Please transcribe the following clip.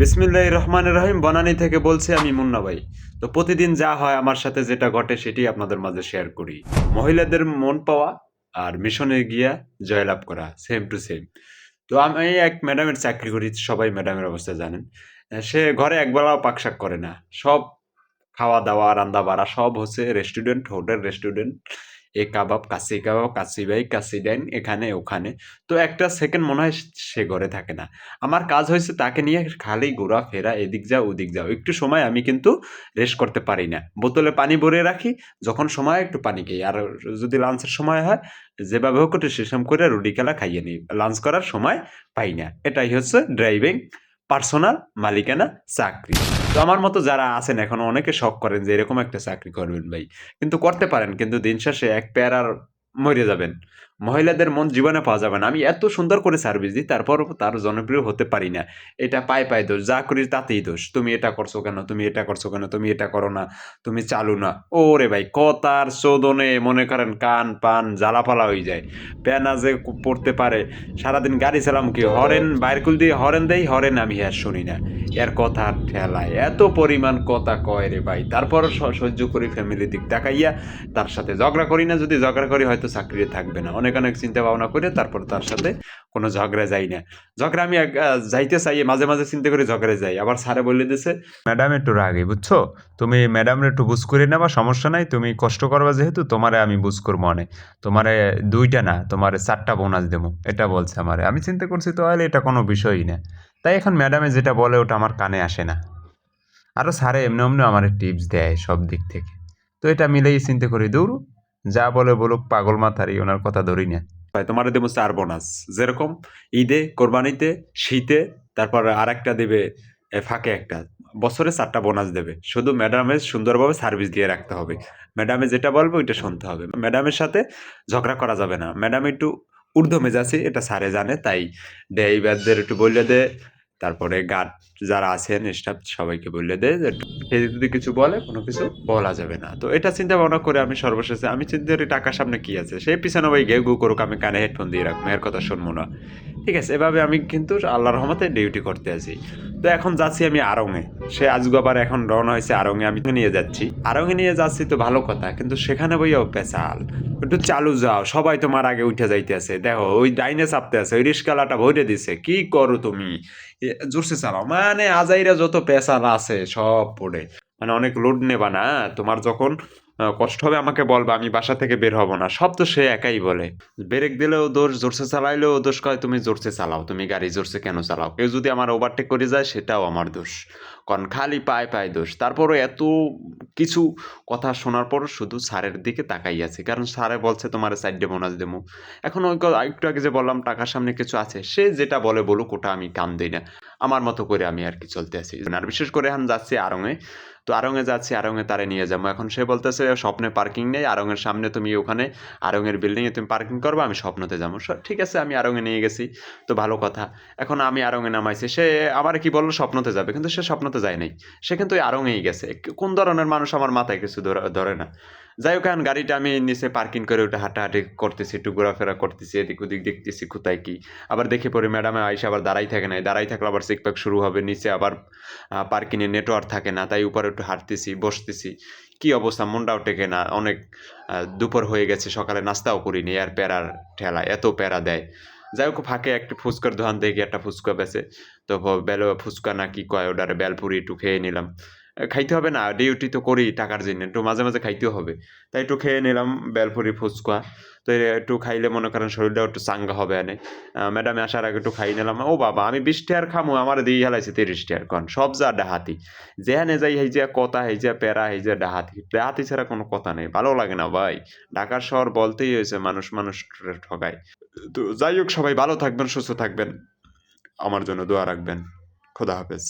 বিসমিল্লাহ রহমান রহিম, বনানি থেকে বলছি আমি মুন্না ভাই। তো প্রতিদিন যা হয় আমার সাথে যেটা ঘটে সেটি আপনাদের মাঝে শেয়ার করি। মহিলাদের মন পাওয়া আর মিশনে গিয়া জয়লাভ করা সেম টু সেম তো আমি এক ম্যাডামের চাকরি করি, সবাই ম্যাডামের অবস্থা জানেন। সে ঘরে একবেলাও পাকশাক করে না। সব খাওয়া দাওয়া রান্না বাড়া সব হচ্ছে রেস্টুরেন্ট হোটেল রেস্টুরেন্ট এ কাবাব, কাশি কাবাব, কাশি বাই, কাশি ডাইন, এখানে, ওখানে। তো একটা সেকেন্ড মনে হয় সে ঘরে থাকে না। আমার কাজ হয়েছে তাকে নিয়ে খালি ঘোরা ফেরা এদিক যাও, ওদিক যাও। একটু সময় আমি কিন্তু রেস্ট করতে পারি না। বোতলে পানি ভরে রাখি, যখন সময় একটু পানি খাই আর যদি লাঞ্চের সময় হয়, যেভাবে হোক একটু সেসম করে রুটি খেলা খাইয়ে নিই। লাঞ্চ করার সময় পাই না। এটাই হচ্ছে ড্রাইভিং পার্সোনাল মালিকানা চাকরি। তো আমার মতো যারা আছেন, এখন অনেকে শখ করেন যে এরকম একটা চাকরি করবেন ভাই। কিন্তু করতে পারেন, কিন্তু দিন শেষে এক প্যারার মরে যাবেন। মহিলাদের মন জীবনে পাওয়া যাবে না। আমি এত সুন্দর করে সার্ভিস দিই, তারপর তার জনপ্রিয় হতে পারি না। এটা পায় পায় দোষ, যা করি তাতেই দোষ। তুমি এটা করছ কেন? তুমি এটা করছ কেন? তুমি এটা করো না। তুমি চালু না। ওরে ভাই, কথার চোদনে মনে করেন কান, পান জ্বালাপালা হয়ে যায়। প্যানা যে পড়তে পারে, সারাদিন গাড়ি চালাম কি? হরেন বাইর কুল দিয়ে হরেন দেয় হরেন আমি আর শুনি না। এর কথা ঠেলায়। এত পরিমাণ কথা কয় রে ভাই। তারপর সহ্য করি ফ্যামিলি দিক তাকাইয়া, তার সাথে ঝগড়া করি না। যদি ঝগড়া করি হয়তো চাকরিতে থাকবে না। অনেক অনেক চিন্তা ভাবনা করে তারপর তার সাথে কোনো ঝগড়া যাই না। ঝগড়া আমি যাইতে চাই, মাঝে মাঝে চিন্তা করে ঝগড়া যাই আবার স্যারে বলে দিছে, ম্যাডাম, একটু রাগে, বুঝছ? তুমি ম্যাডামরে একটু বুঝ করে নেবা সমস্যা নাই। তুমি কষ্ট করবা যেহেতু, তোমারে আমি বুঝ করব অনেক। তোমারে দুইটা না, তোমারে চারটা বোনাস দেবো। এটা বলছে আমারে। আমি চিন্তা করছি, তো আলে এটা কোনো বিষয়ই না। তাই এখন ম্যাডামে যেটা বলে, ওটা আমার কানে আসে না। আরও স্যারে এমনি এমনি আমার টিপস দেয় সব দিক থেকে। তো এটা মিলেই চিন্তা করি দৌড়ু। যা বলে বলুক, পাগল মাথারি ওনার কথা ধরি না। ভাই, তোমার দেবো চার বোনাস। যেরকম ঈদে, কোরবানিতে, শীতে, তারপর আর একটা দেবে ফাঁকে একটা। বছরে চারটা বোনাস দেবে। শুধু ম্যাডামের সুন্দরভাবে সার্ভিস দিয়ে রাখতে হবে। ম্যাডামে যেটা বলবে, ওইটা শুনতে হবে। ম্যাডামের সাথে ঝগড়া করা যাবে না। ম্যাডাম একটু ঊর্ধ্ব মেজাজি, এটা স্যারে জানে, তাই ড্রাইভারদের একটু বললে দে তারপরে গার্ড যারা আছেন স্টাফ সবাইকে বলে দেয় যে যদি কিছু বলে, কোনো কিছু বলা যাবে না। তো এটা চিন্তা ভাবনা করে আমি সর্বশেষে, আমি চিন্তা করি টাকার সামনে কি আছে? সে পিছনে ভাই ঘেউ ঘু করুক, আমি কানে হেডফোন দিয়ে রাখব। এর কথা শুনব না। ঠিক আছে, এভাবে আমি কিন্তু আল্লাহর রহমতে ডিউটি করতে আছি। তো এখন যাচ্ছি আমি আরঙে। সে আজগো আবার এখন রওনা হয়েছে আরঙে, আমি নিয়ে যাচ্ছি। আরঙে নিয়ে যাচ্ছি তো ভালো কথা, কিন্তু সেখানে বইয়াও পেশাল একটু চালু যাও, সবাই তোমার আগে উঠে যাইতে আছে দেখো, ওই ডাইনে চাপতে আছে, ওই রিস্কালাটা ভরে দিছে। কি করো তুমি? জোরসে চালাও। মানে আজাইরা যত পেশাল আছে সব পড়ে। মানে অনেক লোড নেবা না, তোমার যখন কষ্ট হবে, আমাকে বলবা, আমি বাসা থেকে বের হব না। সব তো সে একাই বলে। ব্রেক দিলেও দোষ, জোরসে চালাইলেও দোষ কয়, তুমি জোরসে চালাও, তুমি গাড়ি জোরসে কেন চালাও? কেউ যদি আমার ওভারটেক করে যায়, সেটাও আমার দোষ। কারণ খালি পায় পায় দোষ। তারপরও এত কিছু কথা শোনার পর শুধু স্যারের দিকে তাকাই আছে। কারণ স্যারে বলছে, তোমার সাইডে বোনাস দেবো। এখন ওই একটু আগে যে বললাম, টাকার সামনে কিছু আছে, সে যেটা বলে বলুক, ওটা আমি কান দিই না। আমার মতো করে আমি আর কি চলতে আছি। আর বিশেষ করে এখন যাচ্ছি আরঙে। তো আরঙে যাচ্ছি, আরঙে তারে নিয়ে যাব। এখন সে বলতেছে, স্বপ্নে পার্কিং নেই, আরঙের সামনে তুমি ওখানে, আরঙের বিল্ডিংয়ে তুমি পার্কিং করব, আমি স্বপ্নতে যাব। ঠিক আছে, আমি আরঙে নিয়ে গেছি। তো ভালো কথা। এখন আমি আরঙে নামাইছি। সে আমার কি বলল, স্বপ্নতে যাবে। কিন্তু সে স্বপ্নতে যায় নাই। সে কিন্তু আরঙেই গেছে। কোন ধরনের মানুষ আমার মাথায় কিছু ধরে না। যাই হোক, এখন গাড়িটা আমি নিচে পার্কিং করে ওটা হাঁটাহাঁটি করতেছি, একটু ঘোরাফেরা করতেছি, এদিক ওদিক দেখতেছি কোথায় কি। আবার দেখে পরে ম্যাডামে আইসা আবার দাঁড়াই থাকে না দাঁড়াই থাকলে আবার চেকপ্যাক শুরু হবে, নিচে আবার পার্কিংয়ে নেটওয়ার্ক থাকে না, তাই উপরে একটু হাঁটতেছি, বসতেছি। কি অবস্থা? মনটাও টেকে না, অনেক দুপুর হয়ে গেছে, সকালে নাস্তাও করিনি, আর প্যারার ঠেলা, এত প্যারা দেয়। যাই হোক, ফাঁকে একটা ফুচকার দোকান দেখি একটা ফুচকা বেছে তো বেল ফুচকা না কি কয়, ওটারে বেলপুরি একটু খেয়ে নিলাম। খাইতে হবে না ডিউটি তো করি টাকার জন্য, একটু মাঝে মাঝে খাইতেও হবে। তাই একটু খেয়ে নিলাম বেলপুরি ফুচকা। তো একটু খাইলে মনে করেন শরীরটা একটু চাঙ্গা হবে এনে। ম্যাডামে আসার আগে একটু খাই নিলাম। ও বাবা, আমি বিশ টাকার খামু, আমার দিয়ে হেলাইছে তিরিশ টাকার কন, সব যা ডাহাতি যেখানে যাই, হেই যা কথা, হেই যা প্যারা, হেই যা ডাহাতি ডাহাতি ছাড়া কোনো কথা নেই, ভালো লাগে না ভাই। ঢাকার শহর বলতেই হয়েছে, মানুষ মানুষ ঠকায় তো যাই হোক, সবাই ভালো থাকবেন, সুস্থ থাকবেন। আমার জন্য দোয়া রাখবেন। খোদা হাফেজ।